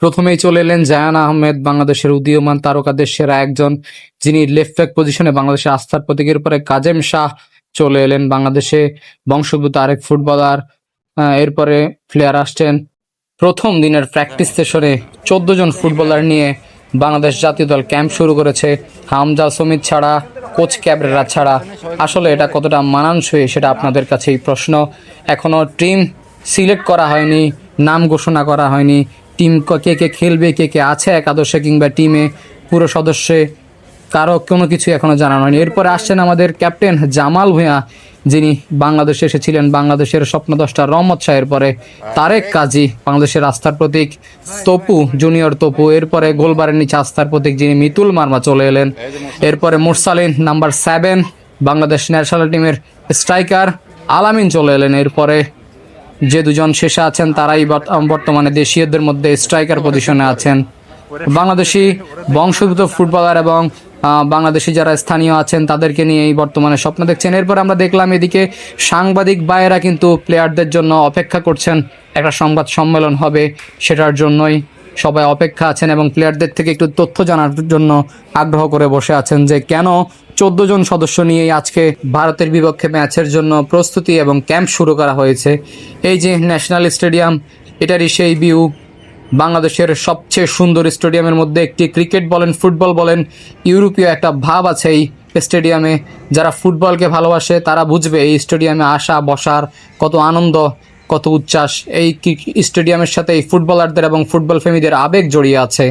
প্রথমেই চলে এলেন জায়ান আহমেদ, বাংলাদেশের উদীয়মান তারকাদের সেরা একজন। যিনি লেফট ব্যাক পজিশনে বাংলাদেশের আস্থার প্রতীকের পরে কাজেম শাহ চলে এলেন বাংলাদেশে। বংশোদ্ভূত আরেক ফুটবলার এরপরে প্লেয়ার আসছেন। প্রথম দিনের প্র্যাকটিস সেশনে চোদ্দ জন ফুটবলার নিয়ে বাংলাদেশ জাতীয় দল ক্যাম্প শুরু করেছে। হামজা সমিত ছাড়া, কোচ ক্যাবরেরা ছাড়া। আসলে এটা কতটা মানানসই সেটা আপনাদের কাছেই প্রশ্ন। এখনও টিম সিলেক্ট করা হয়নি, নাম ঘোষণা করা হয়নি। টিম কে কে খেলবে, কে কে আছে একাদশে কিংবা টিমে পুরো সদস্যে, কারও কোনো কিছু এখনও জানানো হয়নি। এরপরে আসছেন আমাদের ক্যাপ্টেন জামাল ভূঁইয়া, যিনি বাংলাদেশে এসেছিলেন, বাংলাদেশের স্বপ্নদশটা রহমত শাহের পরে। তারেক কাজী, বাংলাদেশের আস্থার প্রতীক। তপু, জুনিয়র তপু। এরপরে গোলবারের নিচে আস্থার প্রতীক যিনি মিতুল মার্মা চলে এলেন। এরপরে Mursalin, number seven, Bangladesh national টিমের স্ট্রাইকার আলামিন চলে এলেন। এরপরে যে দুজন শেষে আছেন তারাই বর্তমানে দেশীয়দের মধ্যে স্ট্রাইকার পজিশনে আছেন। বাংলাদেশি বংশোদ্ভূত ফুটবলার এবং বাংলাদেশি যারা স্থানীয় আছেন তাদেরকে নিয়েই বর্তমানে স্বপ্ন দেখছেন। এরপর আমরা দেখলাম এদিকে সাংবাদিক বায়েরা কিন্তু প্লেয়ারদের জন্য অপেক্ষা করছেন। একটা সংবাদ সম্মেলন হবে সেটার জন্যই সবাই অপেক্ষা আছেন এবং প্লেয়ারদের থেকে একটু তথ্য জানার জন্য আগ্রহ করে বসে আছেন যে কেন চোদ্দ জন সদস্য নিয়েই আজকে ভারতের বিপক্ষে ম্যাচের জন্য প্রস্তুতি এবং ক্যাম্প শুরু করা হয়েছে। এই যে ন্যাশনাল স্টেডিয়াম, এটারই সেই ভিউ। বাংলাদেশের সবচেয়ে সুন্দর স্টেডিয়ামের মধ্যে একটি ক্রিকেট বলেন, ফুটবল বলেন, ইউরোপীয় একটা ভাব আছে এই স্টেডিয়ামে। যারা ফুটবলকে ভালোবাসে, তারা বুঝবে এই স্টেডিয়ামে আসা, বসার কত আনন্দ, কত উচ্ছ্বাস। এই স্টেডিয়ামের সাথে এই ফুটবলারদের এবং ফুটবল প্রেমীদের আবেগ জড়িয়ে আছে।